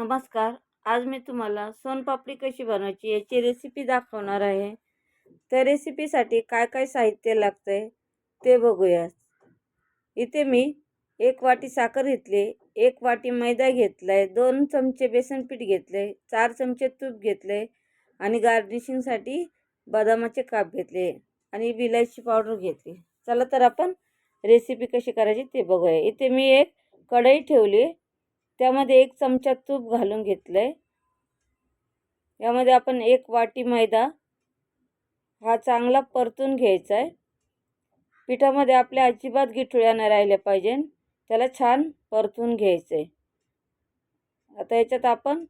नमस्कार. आज मी तुम्हाला सोनपापडी कशी बनवायची याची रेसिपी दाखवणार आहे. त्या रेसिपीसाठी काय काय साहित्य लागतं आहे ते बघूया इथे मी एक वाटी साखर घेतली एक वाटी मैदा घेतला आहे दोन चमचे बेसन पीठ घेतलं आहे चार चमचे तूप घेतलं आहे आणि गार्निशिंगसाठी बदामाचे काप घेतले आणि विलायची पावडर घेतली. चला तर आपण रेसिपी कशी करायची ते बघूया. इथे मी एक कढई ठेवली त्यामध्ये एक चमचा तूप घालून घेतलं आहे यामध्ये आपण एक वाटी मैदा हा चांगला परतून घ्यायचा आहे पिठामध्ये आपल्या अजिबात गिठुळ्यानं राहिल्या पाहिजे. त्याला छान परतून घ्यायचं आहे आता याच्यात आपण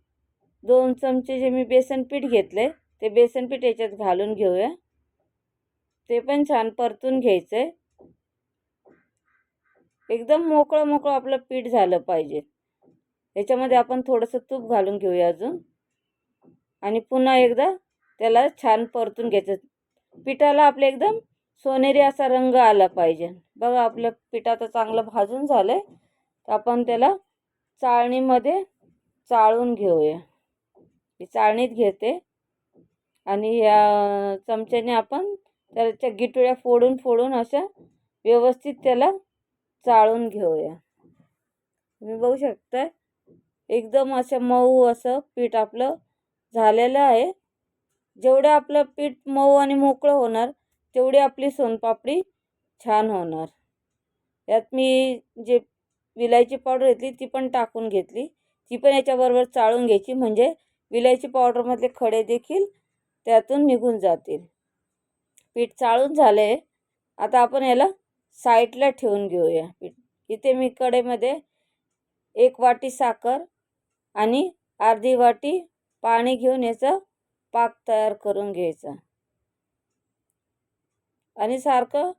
दोन चमचे जे मी बेसन पीठ घेतले ते बेसन पीठ याच्यात घालून घेऊया. ते पण छान परतून घ्यायचं आहे एकदम मोकळं मोकळं आपलं पीठ झालं पाहिजे. याच्यामध्ये आपण थोडंसं तूप घालून घेऊया अजून. आणि पुन्हा एकदा त्याला छान परतून घ्यायचं. पिठाला आपलं एकदम सोनेरी असा रंग आला पाहिजे. बघा आपलं पिठ आता चांगलं भाजून झालं आहे तर आपण त्याला चाळणीमध्ये चाळून घेऊया. ही चाळणीत घेते. आणि ह्या चमच्याने आपण त्याच्या गिटोळ्या फोडून फोडून अशा व्यवस्थित त्याला चाळून घेऊया. तुम्ही बघू शकता एकदम असं मऊ असं पीठ आपलं झालेलं आहे. जेवढं आपलं पीठ मऊ आणि मोकळं होणार तेवढी आपली सोनपापडी छान होणार. यात मी जे विलायची पावडर घेतली ती पण टाकून घेतली. ती पण याच्याबरोबर चाळून घ्यायची म्हणजे विलायची पावडरमधले खडे देखील त्यातून निघून जातील. पीठ चाळून झालं आहे आता आपण याला साईडला ठेवून घेऊया पीठ. इथे मी कडेमध्ये एक वाटी साखर आणि अर्धी वाटी पाणी घेऊन याचा पाक तयार करून घ्यायचा. आणि सारखं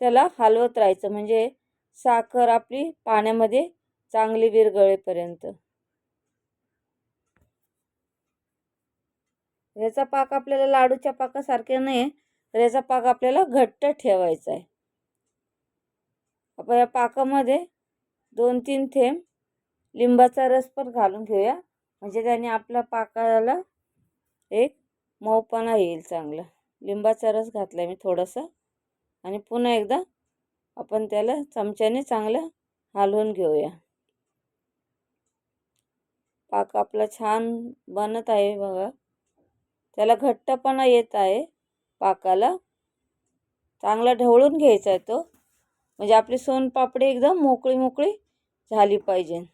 त्याला हलवत राहायचं म्हणजे साखर आपली पाण्यामध्ये चांगली विरगळेपर्यंत याचा पाक आपल्याला लाडूच्या पाकासारखे नाही तर याचा पाक आपल्याला घट्ट ठेवायचा आहे आपण या पाकामध्ये दोन तीन थेंब लिंबाचा रस पण घालून घेऊया. म्हणजे त्याने आपल्या पाकाला एक मऊपणा येईल चांगला. लिंबाचा रस घातला आहे मी थोडंसं. आणि पुन्हा एकदा आपण त्याला चमच्याने चांगलं हलवून घेऊया. पाक आपला छान बनत आहे बघा. त्याला घट्टपणा येत आहे पाकाला. चांगला ढवळून घ्यायचा आहे तो. म्हणजे आपली सोनपापडी एकदम मोकळी मोकळी झाली पाहिजे.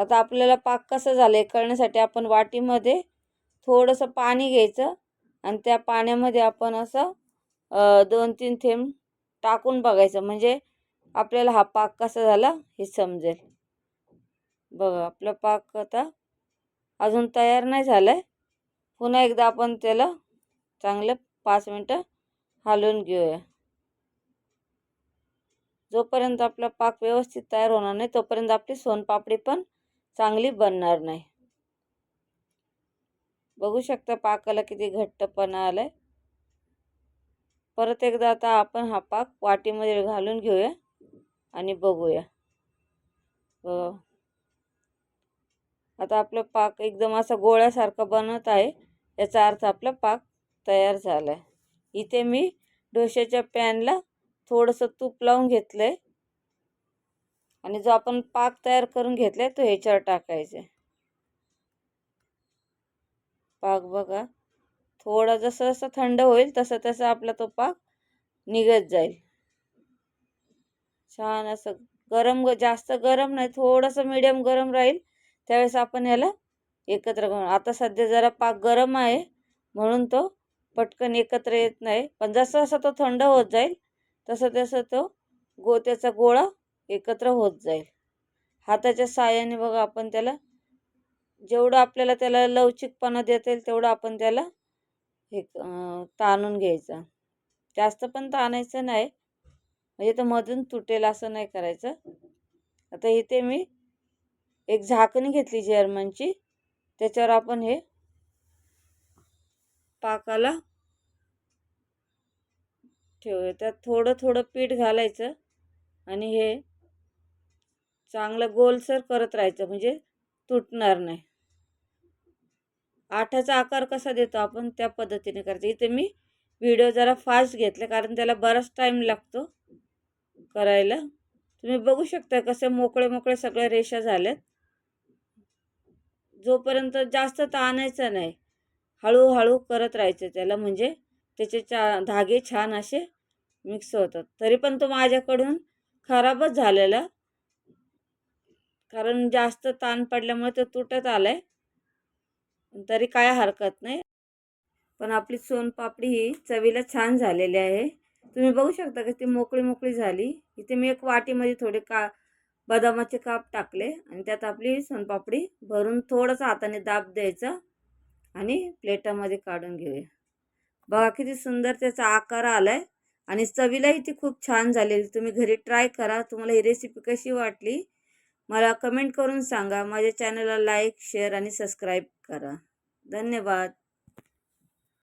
आता आपल्याला पाक कसं झालं आहे कळण्यासाठी आपण वाटीमध्ये थोडंसं पाणी घ्यायचं आणि त्या पाण्यामध्ये आपण असं दोन तीन थेंब टाकून बघायचं. म्हणजे आपल्याला हा पाक कसा झाला हे समजेल. बघा आपला पाक आता अजून तयार नाही झाला आहे पुन्हा एकदा आपण त्याला चांगलं पाच मिनटं हलवून घेऊया. जोपर्यंत आपला पाक व्यवस्थित तयार होणार नाही तोपर्यंत आपली सोनपापडी पण चांगली बनणार नाही. बघू शकता पाकाला किती घट्टपणा आलाय. परत एकदा आता आपण हा पाक वाटीमध्ये घालून घेऊया आणि बघूया. बघा आता आपलं पाक एकदम असा गोळ्यासारखं बनत आहे. याचा अर्थ आपला पाक तयार झाला आहे इथे मी डोश्याच्या पॅनला थोडंसं तूप लावून घेतलं आहे आणि जो आपण पाक तयार करून घेतला आहे तो ह्याच्यावर टाकायचा पाक बघा थोडा जसं जसं थंड होईल तसं तसं आपला तो पाक निघत जाईल. छान असं गरम जास्त गरम नाही थोडंसं मीडियम गरम राहील त्यावेळेस आपण याला एकत्र करून आता सध्या जरा पाक गरम आहे म्हणून तो पटकन एकत्र येत नाही. पण जसं जसं तो थंड होत जाईल तसं तसं तो गो त्याचा गोळा एकत्र होत जाईल. हाताच्या साहाय्याने बघा आपण त्याला जेवढं आपल्याला त्याला लवचिकपणा देता येईल तेवढं आपण त्याला हे ताणून घ्यायचं. जास्त पण ताणायचं नाही. म्हणजे तर मधून तुटेल असं नाही करायचं. आता इथे मी एक झाकणी घेतली जर्मनची. त्याच्यावर आपण हे पाकाला ठेवूया. त्यात थोडं थोडं पीठ घालायचं आणि हे चांगलं गोलसर करत राहायचं म्हणजे तुटणार नाही. आठाचा आकार कसा देतो आपण त्या पद्धतीने करायचं. इथे मी व्हिडिओ जरा फास्ट घेतला कारण त्याला बराच टाईम लागतो करायला. तुम्ही बघू शकता कसे मोकळे मोकळे सगळ्या रेषा झाल्यात. जोपर्यंत जास्त ताणायचं नाही हळूहळू करत राहायचं त्याला म्हणजे त्याचे चा धागे छान असे मिक्स होतात. तरी पण तो माझ्याकडून खराबच झालेला. कारण जास्त ताण पडल्यामुळे तो तुटत आहे तरी काय हरकत नाही. पण आपली सोनपापडी ही चवीला छान झालेली आहे. तुम्ही बघू शकता की ती मोकळी मोकळी झाली. इथे मी एक वाटीमध्ये थोडे का बदामाचे काप टाकले आणि त्यात आपली सोनपापडी भरून थोडंसं हाताने दाब द्यायचा आणि प्लेटामध्ये काढून घेऊया. बघा किती सुंदर त्याचा आकार आला आहे आणि चवीलाही ती खूप छान झालेली. तुम्ही घरी ट्राय करा. तुम्हाला ही रेसिपी कशी वाटली मला कमेंट करून सांगा. माझ्या चॅनलला लाईक शेअर आणि सबस्क्राईब करा. धन्यवाद.